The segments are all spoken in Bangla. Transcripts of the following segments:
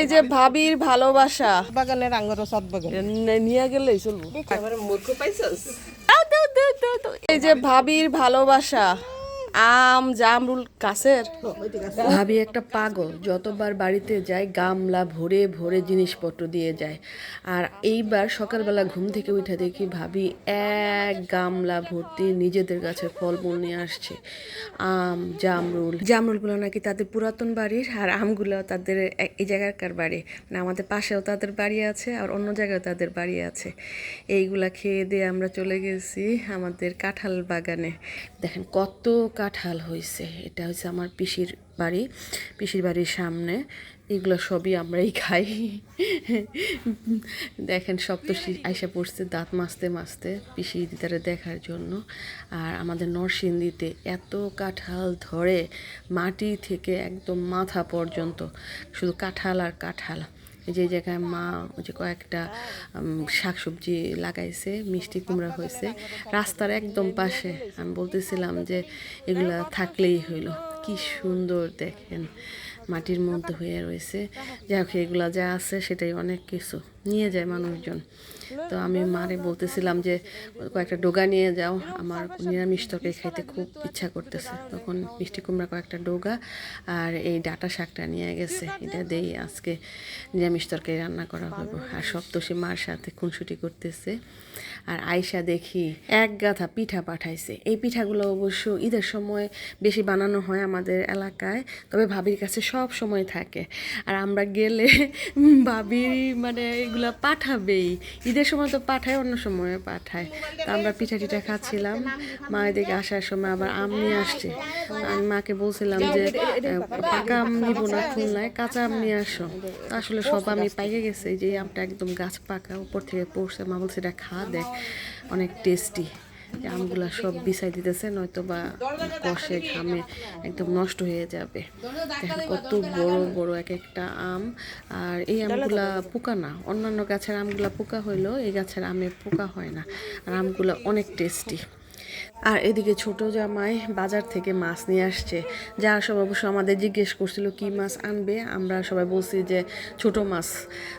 এই যে ভাবির ভালোবাসা। বাগানের আঙ্গর সৎ বাগান। নিয়ে গেলেই চলবো। এই যে ভাবির ভালোবাসা। আম জামরুল কাছের ভাবি একটা পাগল যতবার বাড়িতে যায় গামলা ভরে ভরে জিনিসপত্র দিয়ে যায়। আর এইবার সকালবেলা ঘুম থেকে উঠে দেখি ভাবি এক গামলা ভর্তি নিজেদের গাছের ফলমূল নিয়ে আসছে। আম জামরুল। জামরুলগুলো নাকি তাদের পুরাতন বাড়ির আর আমগুলো তাদের এই জায়গাকার বাড়ি। মানে আমাদের পাশেও তাদের বাড়ি আছে আর অন্য জায়গায় তাদের বাড়ি আছে। এইগুলা খেয়ে দিয়ে আমরা চলে গেছি আমাদের কাঁঠাল বাগানে। দেখেন কত কাঁঠাল হয়েছে এটা হচ্ছে আমার পিসির বাড়ি, পিসির বাড়ির সামনে। এগুলো সবই আমরাই খাই। দেখেন সপ্তর্ষি আইসা পড়ছে দাঁত মাজতে মাজতে পিসি দিদারে দেখার জন্য। আর আমাদের নরসিংদীতে এত কাঁঠাল ধরে মাটি থেকে একদম মাথা পর্যন্ত। শুধু কাঁঠাল আর কাঁঠাল। যে জায়গায় মা যে কয়েকটা শাকসবজি লাগাইছে, মিষ্টি কুমড়া হয়েছে রাস্তার একদম পাশে। আমি বলতেছিলাম যে এগুলা থাকলেই হইল। কি সুন্দর দেখেন, মাটির মধ্যে হয়ে রয়েছে। যাই হোক, এগুলা যা আছে সেটাই অনেক কিছু। নিয়ে যায় মানুষজন। তো আমি মারে বলতেছিলাম যে, কয়েকটা ডোগা নিয়ে যাও। আমার নিরামিষ তরকারি খাইতে খুব ইচ্ছা করতেছে। তখন মিষ্টি কুমড়া কয়েকটা ডোগা আর এই ডাটা শাকটা নিয়ে গেছে। এটা দেই আজকে নিরামিষ তরকারি রান্না করা হবে আর সপ্তষী মার সাথে খুনসুটি করতেছে। আর আয়সা দেখি এক গাথা পিঠা পাঠাইছে। এই পিঠাগুলো অবশ্য ঈদের সময় বেশি বানানো হয় আমাদের এলাকায়, তবে ভাবির কাছে সব সময় থাকে। আর আমরা গেলে ভাবি মানে এগুলা পাঠাবেই। ঈদের সময় তো পাঠায়, অন্য সময় পাঠায়। তো আমরা পিঠা টিঠা খাচ্ছিলাম। মা এদিকে আসার সময় আবার আম নিয়ে আসছে। আমি মাকে বলছিলাম যে পাকা আম নিব না খুলনায়, কাঁচা আম নিয়ে আসো। আসলে সব আমি পাইয়ে গেছে যে আমটা একদম গাছ পাকা, উপর থেকে পড়ছে। মা বলছে, এটা খা, দেখ, অনেক টেস্টি আমগুলা সব বিছাই দিতেছে নয়তো বা কষে ঘামে একদম নষ্ট হয়ে যাবে। দেখেন কত বড় বড় এক একটা আম। আর এই আমগুলা পোকা না, অন্যান্য গাছের আমগুলা পোকা হইলেও এই গাছের আমে পোকা হয় না। আর আমগুলা অনেক টেস্টি। আর এদিকে ছোট জামাই বাজার থেকে মাছ নিয়ে আসছে। যা সব অবশ্য আমাদের জিজ্ঞেস করছিল, কি মাছ আনবে? আমরা সবাই বলছি যে, ছোট মাছ।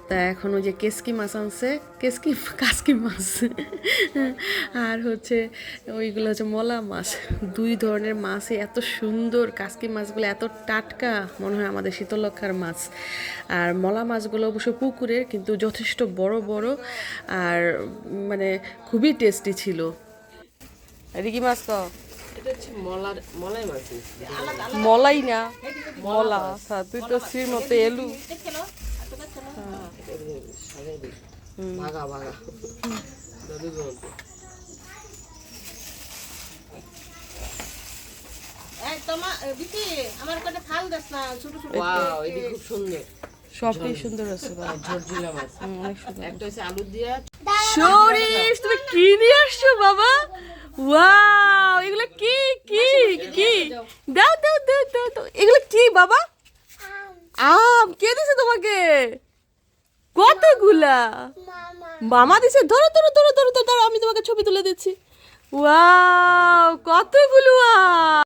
তা এখন ওই যে কেসকি মাছ আনছে, কেসকি, কাসকি মাছ। আর হচ্ছে ওইগুলো হচ্ছে মলা মাছ। দুই ধরনের মাছই এত সুন্দর, কাসকি মাছগুলো এত টাটকা, মনে হয় আমাদের শীতলক্ষার মাছ। আর মলা মাছগুলো অবশ্য পুকুরের, কিন্তু যথেষ্ট বড় বড়, আর মানে খুবই টেস্টি ছিল। রিকি মাছ তো মলাই না? মলা আচ্ছা, তুই তো শ্রীর মতো এলু। ভাগা ভাগা দাদু বলতো এই তোমার বিটি আমার কাছে ফাল দেস না ছোট ছোট। ওয়াও এটি খুব সুন্দর। সবটাই সুন্দর আছে বাবা। ঝরঝুলা মাছ। হুম, অনেক সুন্দর একটা হচ্ছে আলু দিয়া। শরীফ তুমি কি নিয়ে আসছো বাবা? ওয়াও এগুলো কি কি কি? দাও দাও দাও দাও দাও। এগুলো কি, বাবা? আম। কে দিছে তোমাকে? কতগুলা? মামা দিছে। ধরো ধরো ধরো ধরো ধরো আমি তোমাকে ছবি তুলে দিচ্ছি। ওয়াও কতগুলো আম।